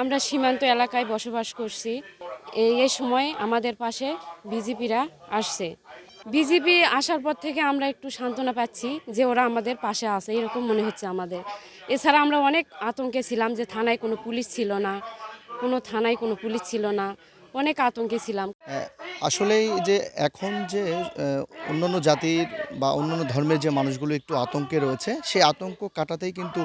আমরা সীমান্ত এলাকায় বসবাস করছি। এই সময় আমাদের পাশে বিজেপিরা আসছে। বিজেপি আসার পর থেকে আমরা একটু সান্ত্বনা পাচ্ছি যে ওরা আমাদের পাশে আছে, এরকম মনে হচ্ছে আমাদের। এছাড়া আমরা অনেক আতঙ্কে ছিলাম যে থানায় কোনো পুলিশ ছিল না, কোনো থানায় কোনো পুলিশ ছিল না, অনেক আতঙ্কে ছিলাম। আসলেই যে এখন যে অন্যান্য জাতির বা অন্যান্য ধর্মের যে মানুষগুলো একটু আতঙ্কে রয়েছে, সেই আতঙ্ক কাটাতেই কিন্তু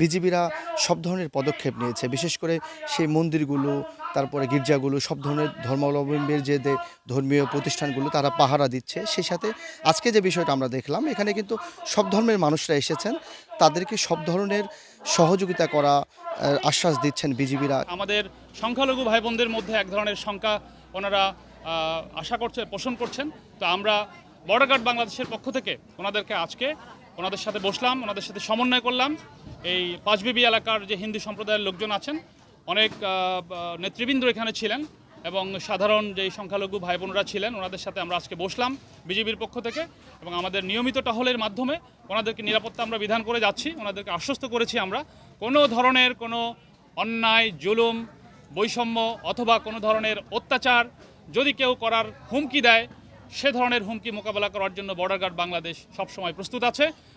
বিজিবিরা সব ধরনের পদক্ষেপ নিয়েছে। বিশেষ করে সেই মন্দিরগুলো, তারপরে গির্জাগুলো, সব ধরনের ধর্মাবলম্বীর যে ধর্মীয় প্রতিষ্ঠানগুলো, তারা পাহারা দিচ্ছে। সেই সাথে আজকে যে বিষয়টা আমরা দেখলাম, এখানে কিন্তু সব ধর্মের মানুষরা এসেছেন। তাদেরকে সব ধরনের সহযোগিতা করা আশ্বাস দিচ্ছেন বিজিবিরা। আমাদের সংখ্যালঘু ভাই বোনদের মধ্যে এক ধরনের শঙ্কা ওনারা আশা করছে, পোষণ করছেন। তো আমরা বর্ডার গার্ড বাংলাদেশের পক্ষ থেকে ওনাদেরকে আজকে ওনাদের সাথে বসলাম, ওনাদের সাথে সমন্বয় করলাম। এই পাঁচবিবি এলাকার যে হিন্দু সম্প্রদায়ের লোকজন আছেন, অনেক নেতৃবৃন্দ এখানে ছিলেন এবং সাধারণ যে সংখ্যালঘু ভাই বোনরা ছিলেন, ওনাদের সাথে আমরা আজকে বসলাম বিজেপির পক্ষ থেকে এবং আমাদের নিয়মিত টহলের মাধ্যমে ওনাদেরকে নিরাপত্তা আমরা বিধান করে যাচ্ছি, ওনাদেরকে আশ্বস্ত করেছি আমরা। কোনো ধরনের কোনো অন্যায়, জুলুম, বৈষম্য অথবা কোনো ধরনের অত্যাচার যদি কেউ করার হুমকি দেয়, সে ধরনের হুমকি মোকাবেলা করার জন্য বর্ডার গার্ড বাংলাদেশ সবসময় প্রস্তুত আছে।